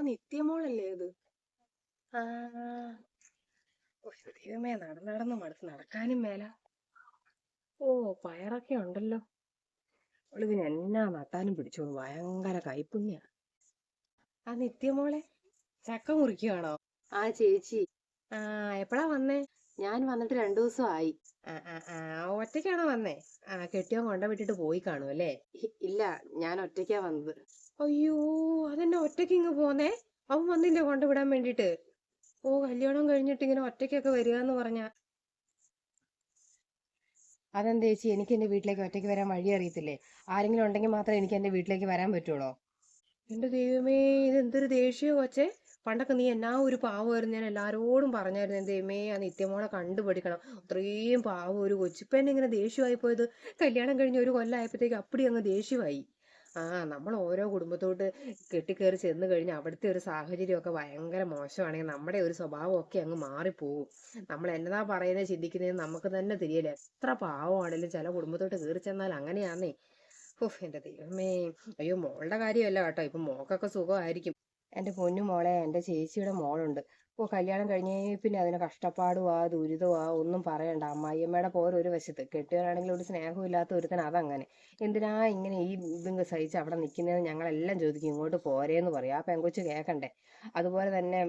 നിത്യമോളല്ലേ ഇത് ആ. ദൈവമേ നടന്ന് നടന്ന് മടുത്ത് നടക്കാനും മേല. ഓ പയറൊക്കെ ഉണ്ടല്ലോ. അവളിതിന് എന്നാ നട്ടാനും പിടിച്ചു? ഭയങ്കര കൈപ്പുണ്യ. ആ നിത്യമോളെ ചക്ക മുറിക്കുവാണോ? ആ ചേച്ചി. ആ എപ്പോഴാ വന്നേ? ഞാൻ വന്നിട്ട് രണ്ടു ദിവസമായി. ആ ഒറ്റയ്ക്കാണോ വന്നേ? ആ കെട്ടിയോ കൊണ്ട വിട്ടിട്ട് പോയി കാണും അല്ലേ? ഇല്ല ഞാൻ ഒറ്റയ്ക്കാ വന്നത്. അയ്യോ അതെന്നെ ഒറ്റയ്ക്ക് ഇങ്ങ് പോന്നേ? അവൻ വന്നില്ലേ കൊണ്ടുവിടാൻ വേണ്ടിട്ട് ഓ കല്യാണം കഴിഞ്ഞിട്ട് ഇങ്ങനെ ഒറ്റയ്ക്കൊക്കെ വരിക എന്ന് പറഞ്ഞ. അതെന്താ ചേച്ചി എനിക്ക് എന്റെ വീട്ടിലേക്ക് ഒറ്റയ്ക്ക് വരാൻ വഴി അറിയത്തില്ലേ? ആരെങ്കിലും ഉണ്ടെങ്കിൽ മാത്രമേ എനിക്ക് എന്റെ വീട്ടിലേക്ക് വരാൻ പറ്റുള്ളൂ? എന്റെ ദൈവമേ ഇത് എന്തൊരു ദേഷ്യോ കൊച്ചേ. പണ്ടൊക്കെ നീ എന്നാ ഒരു പാവമായിരുന്നു ഞാൻ എല്ലാരോടും പറഞ്ഞായിരുന്നു. എന്റെ ദൈവമേ ആ നിത്യമോളെ കണ്ടുപഠിക്കണം അത്രയും പാവം ഒരു കൊച്ചു ഇപ്പൊ എന്നെ ഇങ്ങനെ ദേഷ്യമായി പോയത് കല്യാണം കഴിഞ്ഞ് ഒരു കൊല്ലമായപ്പോഴത്തേക്ക് അപ്പടി അങ്ങ് ദേഷ്യമായി. ആ നമ്മൾ ഓരോ കുടുംബത്തോട്ട് കെട്ടിക്കേറി ചെന്ന് കഴിഞ്ഞാൽ അവിടുത്തെ ഒരു സാഹചര്യമൊക്കെ ഭയങ്കര മോശമാണെങ്കിൽ നമ്മുടെ ഒരു സ്വഭാവമൊക്കെ അങ്ങ് മാറിപ്പോവും. നമ്മൾ എന്നതാ പറയുന്നത് ചിന്തിക്കുന്നത് നമുക്ക് തന്നെ തിരിയല്ല എത്ര പാവമാണെങ്കിലും ചില കുടുംബത്തോട്ട് കയറി ചെന്നാൽ അങ്ങനെയാന്നേ. ഓഹ് എന്റെ ദൈവമേ. അയ്യോ മോളുടെ കാര്യമല്ല കേട്ടോ. ഇപ്പം മോക്കൊക്കെ സുഖമായിരിക്കും. എന്റെ പൊന്നു മോളെ എന്റെ ചേച്ചിയുടെ മോളുണ്ട്. ഓ കല്യാണം കഴിഞ്ഞേ പിന്നെ അതിന് കഷ്ടപ്പാടും ആ കഷ്ടപ്പാടുവാ ആ ഒന്നും പറയണ്ട. അമ്മായിയമ്മയുടെ ഒരു വശത്ത് കെട്ടിയവനാണെങ്കിൽ ഒരു സ്നേഹമില്ലാത്ത ഒരുത്തൻ അതങ്ങനെ. എന്തിനാ ഇങ്ങനെ ഈ ഇതും സഹിച്ച് അവിടെ നിൽക്കുന്നത് ഞങ്ങളെല്ലാം ചോദിക്കും. ഇങ്ങോട്ട് പോരേന്ന് പറയും. ആ പെങ്കൊച്ച് കേൾക്കണ്ടേ അതുപോലെ തന്നെ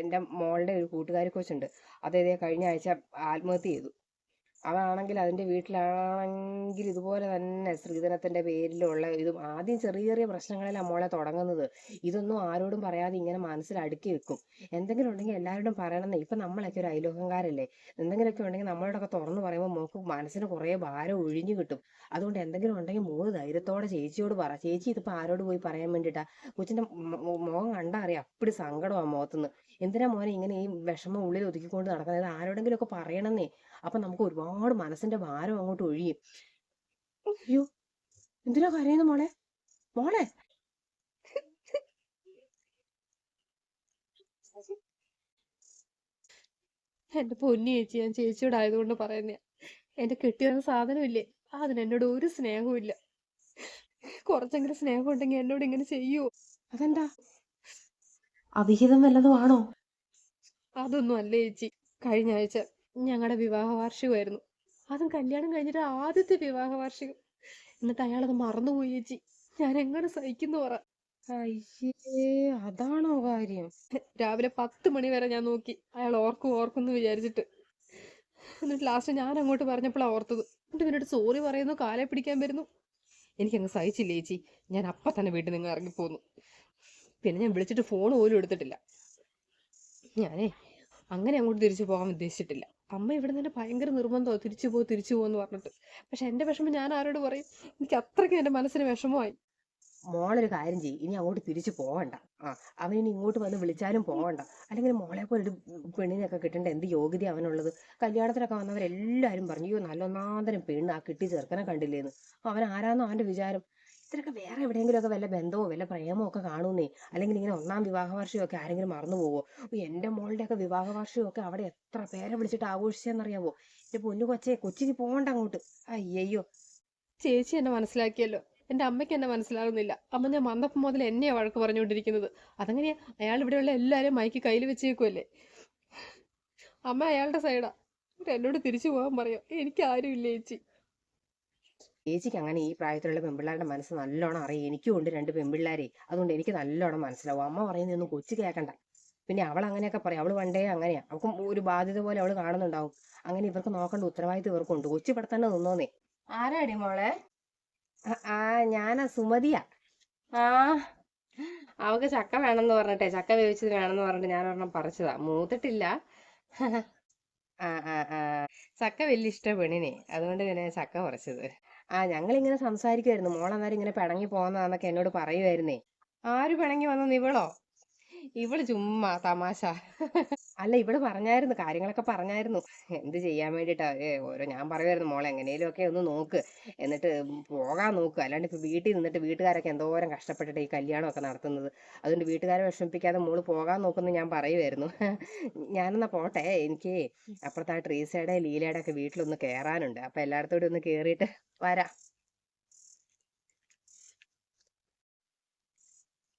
എന്റെ മോളുടെ ഒരു കൂട്ടുകാരി കൊച്ചുണ്ട്. അതേ കഴിഞ്ഞ ആഴ്ച ആത്മഹത്യ ചെയ്തു. അവളാണെങ്കിൽ അതിന്റെ വീട്ടിലാണെങ്കിൽ ഇതുപോലെ തന്നെ സ്ത്രീധനത്തിന്റെ പേരിലുള്ള ഇത് ആദ്യം ചെറിയ ചെറിയ പ്രശ്നങ്ങളിലാണ് മോളെ തുടങ്ങുന്നത്. ഇതൊന്നും ആരോടും പറയാതെ ഇങ്ങനെ മനസ്സിൽ അടുക്കി വെക്കും. എന്തെങ്കിലും ഉണ്ടെങ്കിൽ എല്ലാവരോടും പറയണമെന്ന് ഇപ്പം നമ്മളൊക്കെ ഒരു അയലോകംകാരല്ലേ എന്തെങ്കിലുമൊക്കെ ഉണ്ടെങ്കിൽ നമ്മളോടൊക്കെ തുറന്നു പറയുമ്പോൾ മോക്ക് മനസ്സിന് കുറേ ഭാരം ഒഴിഞ്ഞു കിട്ടും. അതുകൊണ്ട് എന്തെങ്കിലും ഉണ്ടെങ്കിൽ മോൾ ധൈര്യത്തോടെ ചേച്ചിയോട് പറ. ചേച്ചി ഇതിപ്പോൾ ആരോട് പോയി പറയാൻ വേണ്ടിയിട്ടാ? കൊച്ചിന്റെ മുഖം കണ്ടാ അറിയാം. അപ്പടി സങ്കടമാണ് മുഖത്തുനിന്ന് എന്തിനാ മോനെ ഇങ്ങനെ ഈ വിഷമം ഉള്ളിൽ ഒതുക്കിക്കൊണ്ട് നടക്കുന്നത്? ആരോടെങ്കിലും ഒക്കെ പറയണമെന്നേ അപ്പൊ നമുക്ക് ഒരുപാട് മനസ്സിന്റെ ഭാരം അങ്ങോട്ട് ഒഴിയും അയ്യോ എന്തിനാ കരയുന്നു മോളെ? മോളെ? എന്റെ പൊന്നി ചേച്ചി ഞാൻ ചേച്ചിയോട് ആയതുകൊണ്ട് പറയുന്ന എന്റെ കെട്ടിയ സാധനമില്ലേ അതിന് എന്നോട് ഒരു സ്നേഹവും ഇല്ല. കുറച്ചെങ്കിലും സ്നേഹം ഉണ്ടെങ്കിൽ എന്നോട് ഇങ്ങനെ ചെയ്യുവോ? അതെന്താ? അവിഹിതം വല്ലതും ആണോ? അതൊന്നും അല്ല ചേച്ചി. കഴിഞ്ഞ ആഴ്ച ഞങ്ങളുടെ വിവാഹ വാർഷികമായിരുന്നു അതും കല്യാണം കഴിഞ്ഞിട്ട് ആദ്യത്തെ വിവാഹ വാർഷികം എന്നിട്ട് അയാളത് മറന്നുപോയി ചേച്ചി. ഞാൻ എങ്ങനെ സഹിക്കുന്നു പറ. അയ്യേ അതാണോ കാര്യം? രാവിലെ പത്ത് മണി വരെ ഞാൻ നോക്കി. അയാൾ ഓർക്കും ഓർക്കും എന്ന് വിചാരിച്ചിട്ട്. എന്നിട്ട് ലാസ്റ്റ് ഞാൻ അങ്ങോട്ട് പറഞ്ഞപ്പോഴാണ് ഓർത്തത്. എന്നിട്ട് ഇവനോട് സോറി പറയുന്നു കാലെ പിടിക്കാൻ വരുന്നു. എനിക്കങ്ങ് സഹിച്ചില്ല ചേച്ചി? ഞാൻ അപ്പം തന്നെ വീട്ടിൽ നിന്ന് ഇറങ്ങിപ്പോന്നു. പിന്നെ ഞാൻ വിളിച്ചിട്ട് ഫോൺ പോലും എടുത്തിട്ടില്ല. ഞാനേ അങ്ങനെ അങ്ങോട്ട് തിരിച്ചു പോകാൻ ഉദ്ദേശിച്ചിട്ടില്ല. അമ്മ ഇവിടെ നിന്ന് ഭയങ്കര നിർബന്ധമോ തിരിച്ചു പോ തിരിച്ചു പോന്ന് പറഞ്ഞിട്ട്. പക്ഷെ എന്റെ വിഷമം ഞാൻ ആരോട് പറയും? എനിക്ക് അത്രയ്ക്ക് എന്റെ മനസ്സിന് വിഷമമായി. മോളൊരു കാര്യം ചെയ്യും. ഇനി അങ്ങോട്ട് തിരിച്ചു പോകണ്ട ആ അവൻ ഇനി ഇങ്ങോട്ട് വന്ന് വിളിച്ചാലും പോകണ്ട അല്ലെങ്കിൽ മോളെ പോലെ ഒരു പെണ്ണിനെയൊക്കെ കിട്ടേണ്ട എന്ത് യോഗ്യത അവനുള്ളത്? കല്യാണത്തിനൊക്കെ വന്നവരെല്ലാവരും പറഞ്ഞു അയ്യോ നല്ലൊന്നാന്തരം പെണ്ണ് ആ കിട്ടി ചെറുക്കനെ കണ്ടില്ലേന്ന് അവൻ ആരാന്നോ അവന്റെ വിചാരം. ഇത്രയൊക്കെ വേറെ എവിടെയെങ്കിലുമൊക്കെ വല്ല ബന്ധമോ വല്ല പ്രേമോ ഒക്കെ കാണുന്നേ? അല്ലെങ്കിൽ ഇങ്ങനെ ഒന്നാം വിവാഹ വാർഷികമൊക്കെ ആരെങ്കിലും മറന്നു പോവോ? എന്റെ മോളുടെയൊക്കെ വിവാഹ വാർഷികമൊക്കെ അവിടെ എത്ര പേരെ വിളിച്ചിട്ട് ആഘോഷിച്ചെന്നറിയാവോ? എന്റെ പൊന്നു കൊച്ചേ കൊച്ചിക്ക് പോകണ്ട അങ്ങോട്ട്. അയ്യയ്യോ. ചേച്ചി എന്നെ മനസ്സിലാക്കിയല്ലോ. എന്റെ അമ്മയ്ക്ക് എന്നെ മനസ്സിലാകുന്നില്ല. അമ്മ ഞാൻ വന്നപ്പം മുതൽ എന്നെയാണ് വഴക്ക് പറഞ്ഞുകൊണ്ടിരിക്കുന്നത്. അതങ്ങനെയാ? അയാൾ ഇവിടെയുള്ള എല്ലാവരും മൈക്ക് കയ്യിൽ വെച്ചേക്കുമല്ലേ അമ്മ അയാളുടെ സൈഡാ എന്നോട് തിരിച്ചു പോകാൻ പറയാം? എനിക്ക് ഇല്ല ചേച്ചി. ചേച്ചിക്ക് അങ്ങനെ ഈ പ്രായത്തിലുള്ള പെൺപിള്ളേരുടെ മനസ്സ് നല്ലോണം അറിയും. എനിക്കും ഉണ്ട് രണ്ട് പെൺപിള്ളേരെ അതുകൊണ്ട് എനിക്ക് നല്ലോണം മനസ്സിലാവും. അമ്മ പറയുന്നതൊന്നും കൊച്ചു കേൾക്കണ്ട. പിന്നെ അവൾ അങ്ങനെയൊക്കെ പറയും. അവൾ പണ്ടേ അങ്ങനെയാ. അവൾക്കും ഒരു ബാധ്യത പോലെ അവൾ കാണുന്നുണ്ടാവും. അങ്ങനെ ഇവർക്ക് നോക്കേണ്ട ഉത്തരവാദിത്വം ഇവർക്കുണ്ട്. കൊച്ചു ഇവിടെ തന്നെ നിന്നോന്നേ. ആരാടി മോളെ? ആ- ഞാനാ സുമതിയാ. ആ അവക്ക് ചക്ക വേണമെന്ന് പറഞ്ഞിട്ടെ. ചക്ക വേവിച്ചത് വേണമെന്ന് പറഞ്ഞിട്ട് ഞാൻ ഒരെണ്ണം പറിച്ചതാ. മൂത്തിട്ടില്ല. ആ ആ ആ. ചക്ക വലിയ ഇഷ്ട പെണ്ണിനെ. അതുകൊണ്ട് പിന്നെ ചക്ക പറിച്ചത്. ആ ഞങ്ങളിങ്ങനെ സംസാരിക്കുമായിരുന്നു മോളന്നേരം ഇങ്ങനെ പിണങ്ങി പോകുന്നതാന്നൊക്കെ എന്നോട് പറയുമായിരുന്നേ ആര് പിണങ്ങി വന്നു ഇവളോ ഇവൾ ചുമ്മാ തമാശ. അല്ല ഇവൾ പറഞ്ഞായിരുന്നു കാര്യങ്ങളൊക്കെ പറഞ്ഞായിരുന്നു. എന്ത് ചെയ്യാൻ വേണ്ടിട്ടാ? ഏ ഓരോ ഞാൻ പറയുമായിരുന്നു മോളെ എങ്ങനെയും ഒക്കെ ഒന്ന് നോക്ക്. എന്നിട്ട് പോകാൻ നോക്ക്. അല്ലാണ്ട് ഇപ്പൊ വീട്ടിൽ നിന്നിട്ട് വീട്ടുകാരൊക്കെ എന്തോരം കഷ്ടപ്പെട്ടിട്ട് ഈ കല്യാണമൊക്കെ നടത്തുന്നത്. അതുകൊണ്ട് വീട്ടുകാരെ വിഷമിപ്പിക്കാതെ മോൾ പോകാൻ നോക്കുന്നു ഞാൻ പറയുമായിരുന്നു ഞാനെന്നാ പോട്ടെ എനിക്ക് അപ്പുറത്തെ ആ ട്രീസയുടെ ലീലയുടെ ഒക്കെ വീട്ടിലൊന്ന് കയറാനുണ്ട് അപ്പൊ എല്ലായിടത്തോടെ ഒന്ന് കേറിയിട്ട് വരാം.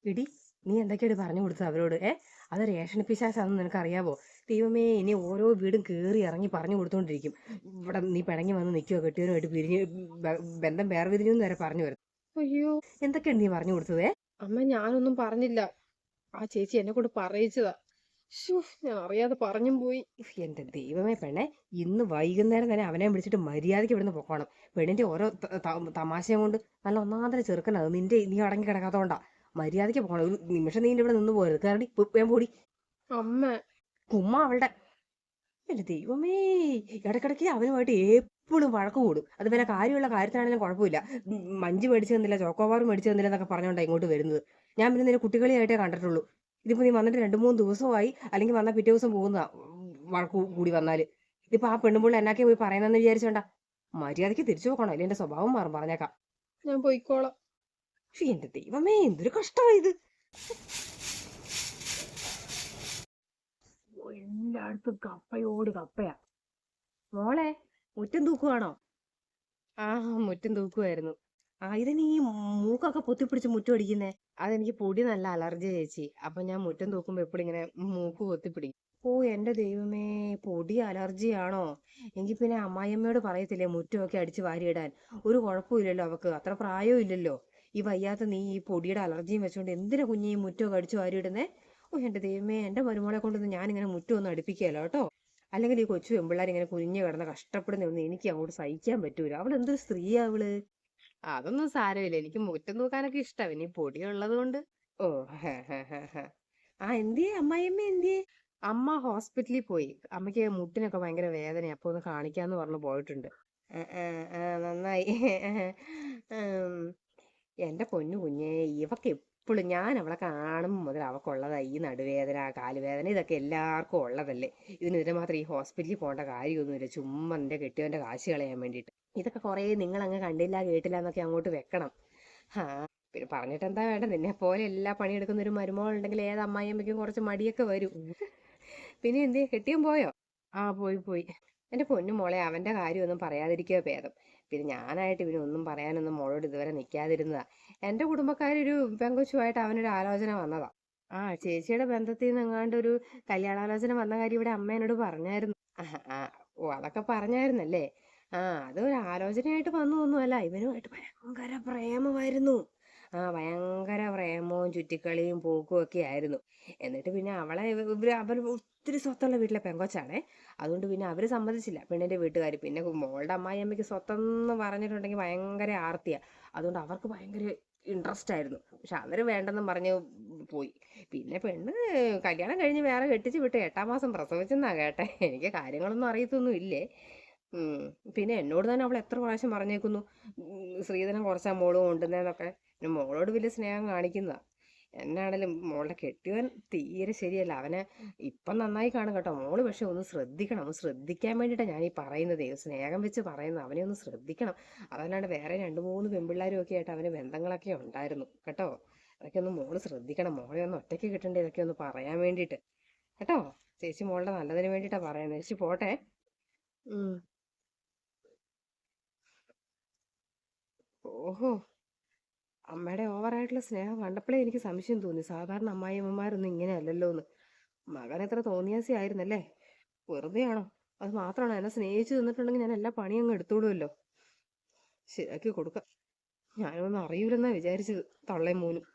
ഇടി നീ എന്തൊക്കെയാണ് പറഞ്ഞു കൊടുത്തത് അവരോട്? ഏ? അത് റേഷൻ പിശാസാണെന്ന് നിനക്ക് അറിയാവോ ദൈവമേ ഇനി ഓരോ വീടും കയറി ഇറങ്ങി പറഞ്ഞു കൊടുത്തോണ്ടിരിക്കും. ഇവിടെ നീ പിണങ്ങി വന്ന് നിൽക്കുവോ കെട്ടിയവനുമായിട്ട് പിരിഞ്ഞ് ബന്ധം വേറെ പിരിഞ്ഞു എന്ന് വരെ പറഞ്ഞു വരും. അയ്യോ. എന്തൊക്കെയാണ് നീ പറഞ്ഞു കൊടുത്തത്? അമ്മ ഞാനൊന്നും പറഞ്ഞില്ല. ആ ചേച്ചി എന്നെ കൊണ്ട് പറയിച്ചതാ. ഞാൻ അറിയാതെ പറഞ്ഞും പോയി. എന്റെ ദൈവമേ പെണ്ണെ ഇന്ന് വൈകുന്നേരം തന്നെ അവനെ വിളിച്ചിട്ട് മര്യാദയ്ക്ക് ഇവിടുന്ന് പോകണം പെണ്ണിന്റെ ഓരോ തമാശയും കൊണ്ട് നല്ല ഒന്നാന്തര ചെറുക്കനത് നിന്റെ നീ അടങ്ങി കിടക്കാത്തോണ്ടാ. മര്യാദയ്ക്ക് പോകണം ഒരു നിമിഷം നീ ഇവിടെ നിന്ന് പോരുത്. കാരണം ഞാൻ പോടി. അമ്മ. കുമ്മ അവളുടെ എന്റെ ദൈവമേ. ഇടക്കിടക്ക് അവനുമായിട്ട് എപ്പോഴും വഴക്ക് കൂടും. അത് വല്ല കാര്യമുള്ള കാര്യത്തിനാണെങ്കിലും കുഴപ്പമില്ല. മഞ്ചു മേടിച്ചു തന്നില്ല ചോക്കോബാർ മേടിച്ചു തന്നില്ല എന്നൊക്കെ പറഞ്ഞുകൊണ്ടാണ് ഇങ്ങോട്ട് വരുന്നത്. ഞാൻ പിന്നെ നിന്നെ കുട്ടികളിയായിട്ടേ കണ്ടിട്ടുള്ളൂ. ഇതിപ്പോ നീ വന്നിട്ട് രണ്ട് മൂന്ന് ദിവസമായി അല്ലെങ്കിൽ വന്നാൽ പിറ്റേ ദിവസം പോകുന്ന വഴക്ക് കൂടി വന്നാൽ. ഇതിപ്പോ ആ പെണ്ണുമ്പോൾ എന്നാക്കെ പോയി പറയുന്നെന്ന് വിചാരിച്ചോണ്ടാ. മര്യാദയ്ക്ക് തിരിച്ചു പോകണം അല്ലെ? എന്റെ സ്വഭാവം മാറും. പറഞ്ഞേക്കാം. ഞാൻ പോയിക്കോളാം. പക്ഷെ എന്റെ ദൈവമേ എന്തൊരു കഷ്ടമായത് എല്ലായിടത്തും കപ്പയോട് കപ്പയാ. മോളെ മുറ്റം തൂക്കുവാണോ? ആ മുറ്റം തൂക്കുവായിരുന്നു. ആ ഇതിന് ഈ മൂക്കൊക്കെ പൊത്തിപ്പിടിച്ച് മുറ്റം അടിക്കുന്നേ? അതെനിക്ക് പൊടി നല്ല അലർജി ചേച്ചി. അപ്പൊ ഞാൻ മുറ്റം തൂക്കുമ്പോ എപ്പോഴും ഇങ്ങനെ മൂക്ക് പൊത്തിപ്പിടിക്കും. ഓ എന്റെ ദൈവമേ പൊടി അലർജിയാണോ? എങ്കിൽ പിന്നെ അമ്മായിയമ്മയോട് പറയത്തില്ലേ മുറ്റമൊക്കെ അടിച്ച് വാരിയിടാൻ. ഒരു കുഴപ്പമില്ലല്ലോ അവക്ക്. അത്ര പ്രായവും ഇല്ലല്ലോ. ഈ വയ്യാത്ത നീ ഈ പൊടിയുടെ അലർജിയും വെച്ചുകൊണ്ട് എന്തിനാ കുഞ്ഞു ഈ മുറ്റമൊക്കെ അടിച്ചു വാരിയിടുന്നേ? ഓ എന്റെ ദൈവമേ എന്റെ മരുമോളെ കൊണ്ടൊന്നും ഞാനിങ്ങനെ മുറ്റമൊന്നും അടുപ്പിക്കുകയല്ലോ കേട്ടോ. അല്ലെങ്കിൽ ഈ കൊച്ചു പെമ്പിള്ളേർ ഇങ്ങനെ കുഞ്ഞു കിടന്ന് കഷ്ടപ്പെടുന്നൊന്നും എനിക്ക് അങ്ങോട്ട് സഹിക്കാൻ പറ്റൂല. അവൾ എന്തൊരു സ്ത്രീയാ അവൾ? അതൊന്നും സാരമില്ല. എനിക്ക് മുറ്റം നോക്കാനൊക്കെ ഇഷ്ടം. ഇനി പൊടി ഉള്ളത് കൊണ്ട്. ഓ. ആ എന്തിയേ അമ്മായിയമ്മ എന്തിയേ അമ്മ ഹോസ്പിറ്റലിൽ പോയി. അമ്മയ്ക്ക് മുട്ടിനൊക്കെ ഭയങ്കര വേദന അപ്പൊ ഒന്ന് കാണിക്കാന്ന് പറഞ്ഞു പോയിട്ടുണ്ട്. നന്നായി. ഉം. എന്റെ പൊന്നു കുഞ്ഞേ ഇവക്ക് എപ്പോഴും ഞാൻ അവളെ കാണും മുതൽ അവക്കുള്ളതാ ഈ നടുവേദന കാലുവേദന ഇതൊക്കെ എല്ലാവർക്കും ഉള്ളതല്ലേ? ഇതിന് ഇതിന് മാത്രം ഈ ഹോസ്പിറ്റലിൽ പോകേണ്ട കാര്യമൊന്നുമില്ല. ചുമ്മാ എന്റെ കെട്ടിയവന്റെ കാശ് കളയാൻ വേണ്ടിയിട്ട്. ഇതൊക്കെ കുറേ നിങ്ങൾ അങ്ങ് കണ്ടില്ല കേട്ടില്ല എന്നൊക്കെ അങ്ങോട്ട് വെക്കണം. ആ പിന്നെ പറഞ്ഞിട്ട് എന്താ വേണ്ട? നിന്നെ പോലെ എല്ലാ പണിയെടുക്കുന്ന ഒരു മരുമകളുണ്ടെങ്കിൽ ഏത് അമ്മായിയമ്മയ്ക്കും കുറച്ച് മടിയൊക്കെ വരും. പിന്നെ എന്തേ കെട്ടിയും പോയോ? ആ പോയി പോയി. എന്റെ പൊന്നു മോളെ അവന്റെ കാര്യമൊന്നും പറയാതിരിക്കുക ഭേദം. പിന്നെ ഞാനായിട്ട് ഇവന് ഒന്നും പറയാനൊന്നും മോളോട് ഇതുവരെ നിൽക്കാതിരുന്നതാ. എന്റെ കുടുംബക്കാരൊരു പെങ്കൊച്ചുമായിട്ട് അവനൊരു ആലോചന വന്നതാ. ആ ചേച്ചിയുടെ ബന്ധത്തിൽ നിന്ന് എങ്ങാണ്ട് ഒരു കല്യാണാലോചന വന്ന കാര്യം ഇവിടെ അമ്മ എന്നോട് പറഞ്ഞായിരുന്നു. ആ ഓ അതൊക്കെ പറഞ്ഞായിരുന്നല്ലേ? ആ അതൊരു ആലോചനയായിട്ട് വന്നു ഒന്നുമല്ല ഇവനുമായിട്ട് ഭയങ്കര പ്രേമമായിരുന്നു. ഭയങ്കര പ്രേമവും ചുറ്റിക്കളിയും പോക്കും ഒക്കെ ആയിരുന്നു. എന്നിട്ട് പിന്നെ അവളെ ഇവർ അവർ ഒത്തിരി സ്വത്തുള്ള വീട്ടിലെ പെങ്കൊച്ചാണേ. അതുകൊണ്ട് പിന്നെ അവർ സമ്മതിച്ചില്ല. പെണ്ണിന്റെ വീട്ടുകാർ പിന്നെ മോളുടെ അമ്മായിയമ്മയ്ക്ക് സ്വത്തെന്ന് പറഞ്ഞിട്ടുണ്ടെങ്കിൽ ഭയങ്കര ആർത്തിയാണ് അതുകൊണ്ട് അവർക്ക് ഭയങ്കര ഇൻട്രസ്റ്റ് ആയിരുന്നു. പക്ഷെ അവർ വേണ്ടെന്നും പറഞ്ഞ് പോയി. പിന്നെ പെണ്ണ് കല്യാണം കഴിഞ്ഞ് വേറെ കെട്ടിച്ച് വിട്ട് എട്ടാം മാസം പ്രസവിച്ചെന്നാ കേട്ടെ. എനിക്ക് കാര്യങ്ങളൊന്നും അറിയത്തൊന്നും ഇല്ലേ? പിന്നെ എന്നോട് തന്നെ അവൾ എത്ര പ്രാവശ്യം പറഞ്ഞേക്കുന്നു? സ്ത്രീധനം കുറച്ചാ മോൾ കൊണ്ടുവന്നേന്നൊക്കെ. പിന്നെ മോളോട് വലിയ സ്നേഹം കാണിക്കുന്നതാ. എന്നാണേലും മോളുടെ കെട്ടിയവൻ തീരെ ശരിയല്ല. അവനെ ഇപ്പം നന്നായി കാണും കേട്ടോ. മോൾ പക്ഷെ ഒന്ന് ശ്രദ്ധിക്കണം. ഒന്ന് ശ്രദ്ധിക്കാൻ വേണ്ടിയിട്ടാണ് ഞാൻ ഈ പറയുന്നത്. സ്നേഹം വെച്ച് പറയുന്നത്. അവനെ ഒന്ന് ശ്രദ്ധിക്കണം. അതല്ലാണ്ട് വേറെ രണ്ട് മൂന്ന് പെൺപിള്ളേരും ഒക്കെ ആയിട്ട് അവന് ബന്ധങ്ങളൊക്കെ ഉണ്ടായിരുന്നു കേട്ടോ. അതൊക്കെ ഒന്ന് മോൾ ശ്രദ്ധിക്കണം. മോളെ ഒന്ന് ഒറ്റയ്ക്ക് കിട്ടണ്ടേ ഇതൊക്കെ ഒന്ന് പറയാൻ വേണ്ടിയിട്ട്. കേട്ടോ? ചേച്ചി മോളുടെ നല്ലതിന് വേണ്ടിയിട്ടാണ് പറയുന്നത്. ചേച്ചി പോട്ടെ. ഓഹോ. അമ്മയുടെ ഓവറായിട്ടുള്ള സ്നേഹം കണ്ടപ്പോഴേ എനിക്ക് സംശയം തോന്നി. സാധാരണ അമ്മായിയമ്മമാരൊന്നും ഇങ്ങനെയല്ലല്ലോ എന്ന് മകൻ എത്ര തോന്നിയാസി ആയിരുന്നല്ലേ? വെറുതെയാണോ അത് മാത്രമാണ്? എന്നെ സ്നേഹിച്ചു നിന്നിട്ടുണ്ടെങ്കിൽ ഞാൻ എല്ലാ പണിയും അങ്ങ് എടുത്തോളുമല്ലോ ശരിയാക്കി കൊടുക്കാം. ഞാനൊന്നും അറിയൂലെന്നാ വിചാരിച്ചത്. തള്ളേ മോനും.